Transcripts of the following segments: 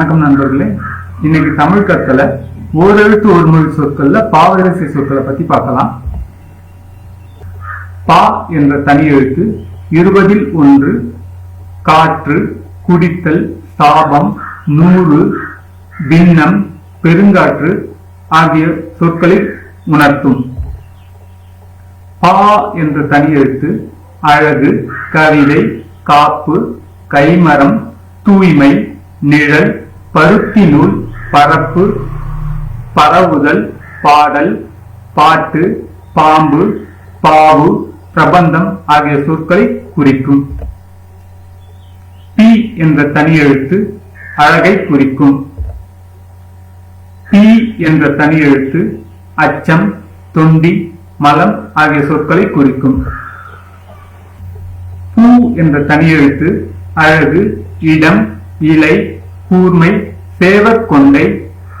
வணக்கம் நண்பர்களே. இன்னைக்கு தமிழ் கற்களை ஓரெழுத்து ஒரு மொழி சொற்கள்ல பாவரிசை சொற்களை பத்தி பார்க்கலாம். பா என்ற தனி எழுத்து இருபதில் ஒன்று காற்று குடித்தல் சாபம் நூறு பின்னம் பெருங்காற்று ஆகிய சொற்களை உணர்த்தும். பா என்ற தனி எழுத்து அழகு கவிதை காப்பு கைமரம் தூய்மை நிழல் பருத்தி நூல் பரப்பு பரவுதல் பாடல் பாட்டு பாம்பு பாவு பிரபந்தம் ஆகிய சொற்களை குறிக்கும். பி என்ற தனி எழுத்து அழகை குறிக்கும். பி என்ற தனி எழுத்து அச்சம் தொண்டி மலம் ஆகிய சொற்களை குறிக்கும். பூ என்ற தனி எழுத்து அழகு இடம் இலை கூர்மை சேவற்கொண்டை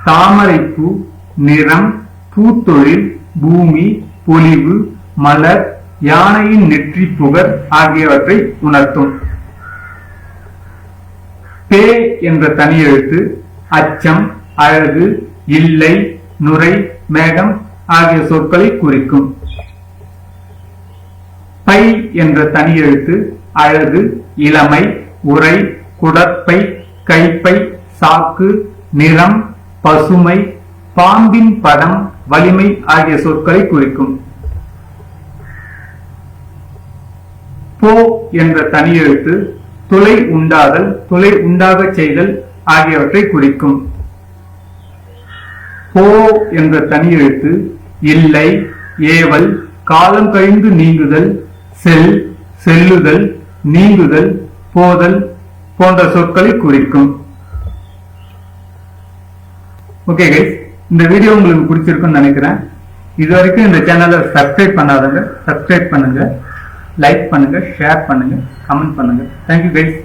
தாமரைப்பூ நிறம் பூத்தொழில் பூமி பொலிவு மலர் யானையின் நெற்றி புகர் ஆகியவற்றை உணர்த்தும். பே என்ற தனியெழுத்து அச்சம் அழகு இல்லை நுரை மேகம் ஆகிய சொற்களை குறிக்கும். பை என்ற தனியெழுத்து அழகு இளமை உரை குடப்பை கைப்பை சாக்கு நிறம் பசுமை பாம்பின் படம் வலிமை ஆகிய சொற்களை குறிக்கும். போ என்ற தனி எழுத்து துளை உண்டாதல் துளை உண்டாக செய்தல் ஆகியவற்றை குறிக்கும். போ என்ற தனி எழுத்து இல்லை ஏவல் காலம் கழிந்து நீங்குதல் செல் செல்லுதல் நீங்குதல் போதல் போன்ற சொற்களை குறிக்கும். ஓகே கைஸ் இந்த வீடியோ உங்களுக்கு பிடிச்சிருக்குன்னு நினைக்கிறேன். இது வரைக்கும் இந்த சேனலை சப்ஸ்கிரைப் பண்ணாதவங்க சப்ஸ்கிரைப் பண்ணுங்க. லைக் பண்ணுங்க ஷேர் பண்ணுங்க கமெண்ட் பண்ணுங்க. Thank you guys